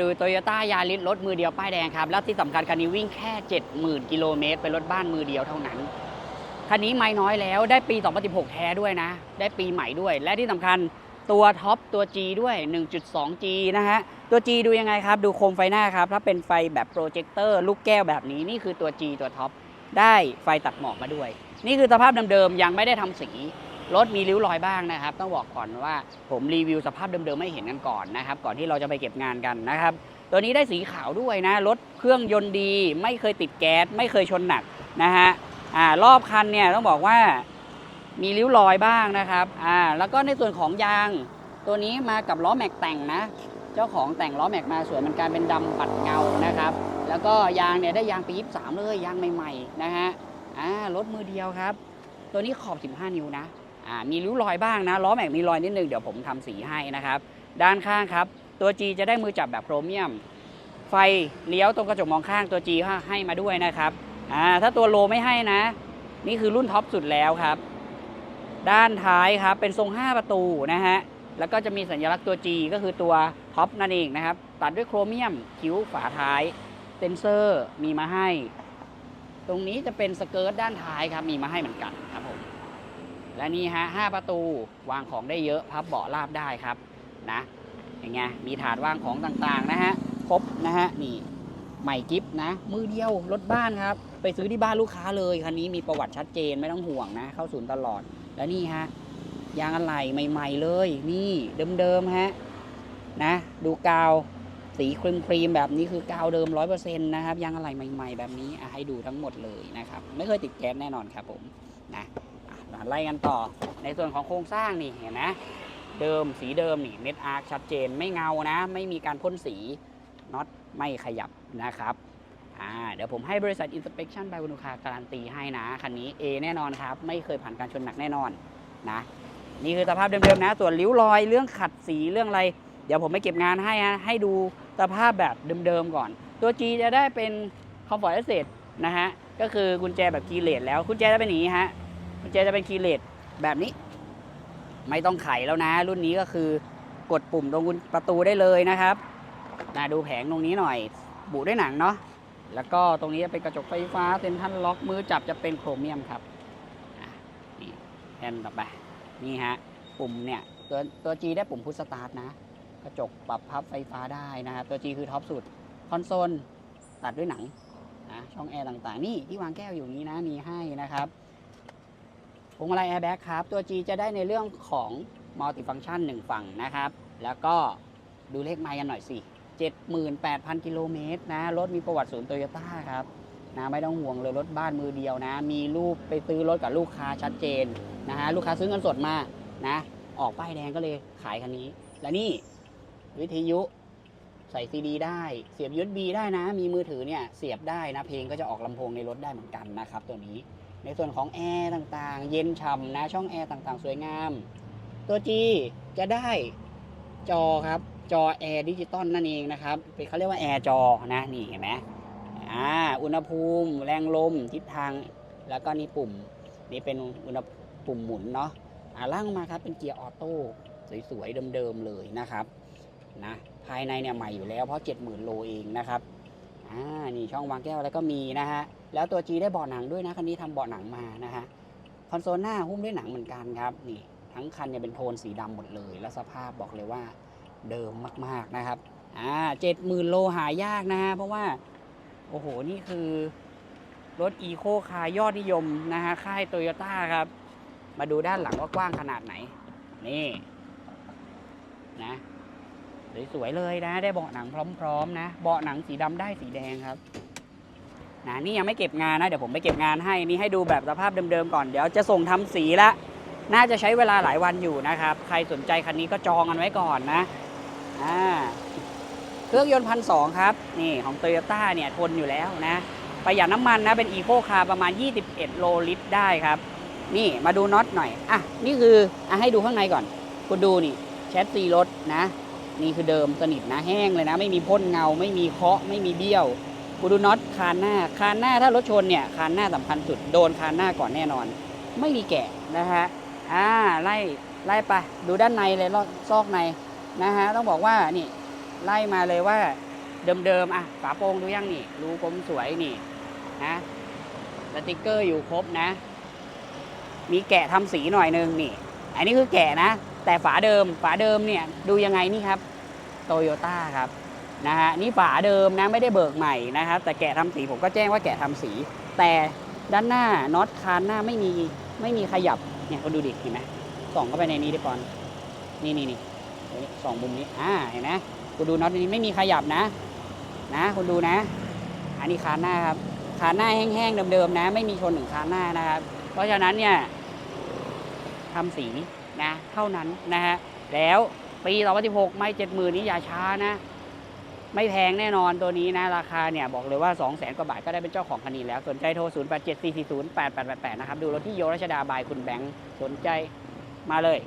ดูโตโยต้ายาริสรถมือเดียวป้ายแดงครับ แล้วที่สำคัญคันนี้วิ่งแค่ 70,000 กิโลเมตรเป็นรถบ้านมือเดียวเท่านั้น คันนี้ไม่น้อยแล้วได้ปี 2016 แท้ด้วยนะ ได้ปีใหม่ด้วย และที่สำคัญตัวท็อปตัว G ด้วย 1.2G นะฮะ ตัว G ดูยังไงครับ ดูโคมไฟหน้าครับ ถ้าเป็นไฟแบบโปรเจคเตอร์ลูกแก้วแบบนี้ นี่คือตัว G ตัวท็อปได้ไฟตัดหมอกมาด้วย นี่คือสภาพเดิมๆยังไม่ได้ทำสี รถมีริ้วรอยบ้างนะครับ ต้องบอกก่อนว่าผมรีวิวสภาพเดิมๆให้เห็นกันก่อนนะครับ ก่อนที่เราจะไปเก็บงานกันนะครับ ตัวนี้ได้สีขาวด้วยนะ รถเครื่องยนต์ดี ไม่เคยติดแก๊ส ไม่เคยชนหนักนะฮะอ่ารอบคันเนี่ยต้องบอกว่ามีริ้วรอยบ้างนะครับอ่าแล้วก็ในส่วนของยาง ตัวนี้มากับล้อแม็กแต่งนะ เจ้าของแต่งล้อแม็กมาสวยมันการเป็นดำปัดเงานะครับ แล้วก็ยางเนี่ยได้ยางปี23เลยยางใหม่ๆนะฮะอ่ารถมือเดียวครับ ตัวนี้ขอบ 15 นิ้วนะ มีริ้วรอยบ้างนะล้อแม็กมีรอยนิดนึงเดี๋ยวผมทำสีให้นะครับ ด้านข้างครับ ตัว G จะได้มือจับแบบโครเมียม ไฟเลี้ยวตรงกระจกมองข้างตัว G ให้มาด้วยนะครับอ่าถ้าตัวโลไม่ให้นะ นี่คือรุ่นท็อปสุดแล้วครับ ด้านท้ายครับเป็นทรง 5 ประตูนะฮะแล้วก็จะมีสัญลักษณ์ตัว G ก็คือตัวท็อปนั่นเองนะครับ ตัดด้วยโครเมียมคิ้วฝาท้ายเซนเซอร์มีมาให้ ตรงนี้จะเป็นสเกิร์ตด้านท้ายครับมีมาให้เหมือนกันครับ และนี่ฮะ5ประตูวางของได้เยอะพับเบาะราบได้ครับนะอย่างเงี้ยมีถาดวางของต่างๆนะฮะครบนะฮะนี่ใหม่กิฟนะมือเดียวรถบ้านครับ ไปซื้อที่บ้านลูกค้าเลยคันนี้มีประวัติชัดเจนไม่ต้องห่วงนะ เข้าศูนย์ตลอดแล้วนี่ฮะยางอะไหล่ใหม่ ๆ เลย นี่เดิมๆฮะนะ ดูกาวสีครีมครีมๆแบบนี้คือกาวเดิมร้อยเปอร์เซ็นต์นะครับยางอะไหล่ใหม่ ๆ แบบนี้ให้ดูทั้งหมดเลยนะครับ ไม่เคยติดแก๊สแน่นอนครับผมนะ ไล่กันต่อ ในส่วนของโครงสร้างนี่เห็นนะเดิมสีเดิมนี่เม็ดอาร์คชัดเจนไม่เงานะ ไม่มีการพ่นสีน็อตไม่ขยับนะครับเดี๋ยวผมให้บริษัท Inspection by วนุคาการันตีให้นะ คันนี้ A แน่นอนครับ ไม่เคยผ่านการชนหนักแน่นอนนะ นี่คือสภาพเดิมๆนะ ส่วนริ้วรอยเรื่องขัดสีเรื่องอะไร เดี๋ยวผมไปเก็บงานให้ฮะให้ดูสภาพแบบเดิมๆก่อน ตัว G จะได้เป็น Comfort Access นะฮะ ก็คือกุญแจแบบคีเลสแล้วกุญแจจะเป็นอย่างนี้ฮะ กุญแจจะเป็นคีย์เลสแบบนี้ ไม่ต้องไขแล้วนะ รุ่นนี้ก็คือกดปุ่มตรงประตูได้เลยนะครับนะดูแผงตรงนี้หน่อย บุด้วยหนังเนาะแล้วก็ตรงนี้จะเป็นกระจกไฟฟ้าเซ็นทรัลล็อกมือจับจะเป็นโครเมียมครับนี่แอนต่อไปนี่ฮะปุ่มเนี่ยตัวตัว G ได้ปุ่มพุชสตาร์ทนะ กระจกปรับพับไฟฟ้าได้นะครับตัว G คือท็อปสุดคอนโซลตัดด้วยหนังนะช่องแอร์ต่างๆ นี่ที่วางแก้วอยู่นี้นะมีให้นะครับ วงมาลัยแอร์แบ็กครับ ตัว G จะได้ในเรื่องของมัลติฟังชัน1ฝั่งนะครับ แล้วก็ดูเลขไมล์กันหน่อยสิ 78,000 กิโลเมตรนะ รถมีประวัติศูนย์โตโยต้าครับนะไม่ต้องห่วงเลยรถบ้านมือเดียวนะ มีรูปไปซื้อรถกับลูกค้าชัดเจนนะฮะลูกค้าซื้อเงินสดมานะ ออกป้ายแดงก็เลยขายคันนี้ และนี่วิทยุใส่ซีดีได้ เสียบยู USB ได้นะ มีมือถือเนี่ยเสียบได้นะ เพลงก็จะออกลำโพงในรถได้เหมือนกันนะครับตัวนี้ ในส่วนของแอร์ต่างๆ เย็นฉ่ำนะช่องแอร์ต่างๆ สวยงาม ตัว G จะได้จอครับ จอแอร์ดิจิตอลนั่นเองนะครับเป็นเขาเรียกว่าแอร์จอนะนี่เห็นไหมอ่าอุณหภูมิ แรงลมทิศทาง แล้วก็นี่ปุ่ม นี่เป็นอุณหปุ่มหมุนเนาะอ่าล่างมาครับเป็นเกียร์ออโต้สวยๆเดิมๆเลยนะครับนะภายในเนี่ยใหม่อยู่แล้วเพราะ 70,000 โลเองนะครับ อ่านี่ช่องวางแก้วแล้วก็มีนะฮะ แล้วตัว G ได้เบาะหนังด้วยนะคันนี้ทำเบาะหนังมานะฮะ คอนโซลหน้าหุ้มด้วยหนังเหมือนกันครับ นี่ทั้งคันเนี่ยเป็นโทนสีดำหมดเลย แล้วสภาพบอกเลยว่าเดิมมากๆนะครับ อ่าเจ็ดหมื่นโลหายากนะฮะ เพราะว่า โอ้โห นี่คือรถอีโคคาร์ยอดนิยมนะฮะ ค่ายโตโยต้าครับ มาดูด้านหลังว่ากว้างขนาดไหน นี่ นะ สวยๆเลยนะ ได้เบาะหนังพร้อมๆนะ เบาะหนังสีดำได้สีแดงครับนะนี่ยังไม่เก็บงานนะ เดี๋ยวผมไปเก็บงานให้ นี่ให้ดูแบบสภาพเดิมๆก่อน เดี๋ยวจะส่งทำสีละ น่าจะใช้เวลาหลายวันอยู่นะครับ ใครสนใจคันนี้ก็จองกันไว้ก่อนนะอ่าเครื่องยนต์พันสองครับ นี่ของโตโยต้าเนี่ยทนอยู่แล้วนะ ประหยัดน้ำมันนะ เป็นอีโคคาร์ประมาณ 21 โลลิตรได้ครับ นี่มาดูน็อตหน่อย อะ นี่คืออะให้ดูข้างในก่อน คุณดูนี่แชสซีรถนะ นี่คือเดิมสนิทนะแห้งเลยนะ ไม่มีพ่นเงา ไม่มีเคาะไม่มีเบี้ยวกูดูน็อตคานหน้าคานหน้าถ้ารถชนเนี่ยคานหน้าสำคัญสุดโดนคานหน้าก่อนแน่นอน ไม่มีแกะนะฮะอ่าไล่ไล่ไปดูด้านในเลยลอซอกในนะฮะต้องบอกว่านี่ไล่มาเลยว่าเดิมๆอะฝาโปร่งดูยังนี่รูกลมสวยนี่นะสติกเกอร์อยู่ครบนะ มีแกะทำสีหน่อยนึงนี่ อันนี้คือแกะนะ แต่ฝาเดิมฝาเดิมเนี่ยดูยังไงนี่ครับโตโยต้าครับนะฮะนี่ฝาเดิมนะไม่ได้เบิกใหม่นะครับ แต่แกะทำสีผมก็แจ้งว่าแกะทำสี แต่ด้านหน้าน็อตคานหน้าไม่มีไม่มีขยับเนี่ยคุณดูดิเห็นไหมส่องเข้าไปในนี้ดิปอนนี่นี่นี่ส่องมุมนี้อ่าเห็นไหมคุณดูน็อตนี้ไม่มีขยับนะ นะคุณดูนะ อันนี้คานหน้าครับคานหน้าแห้งๆเดิมๆนะ ไม่มีชนถึงคานหน้านะครับ เพราะฉะนั้นเนี่ยทำสี นะเท่านั้นนะฮะแล้วปี2016 ไม่ 70,000 นี้อย่าช้านะ ไม่แพงแน่นอนตัวนี้นะ ราคาเนี่ย บอกเลยว่า 2 0 0 0 0 0 กว่าบาทก็ได้เป็นเจ้าของคันนี้แล้ว สนใจโทร 0 8 7 4 4 0 8 8 8 8 นะครับ ดูรถที่โยรัชดาบายคุณแบงค์สนใจมาเลย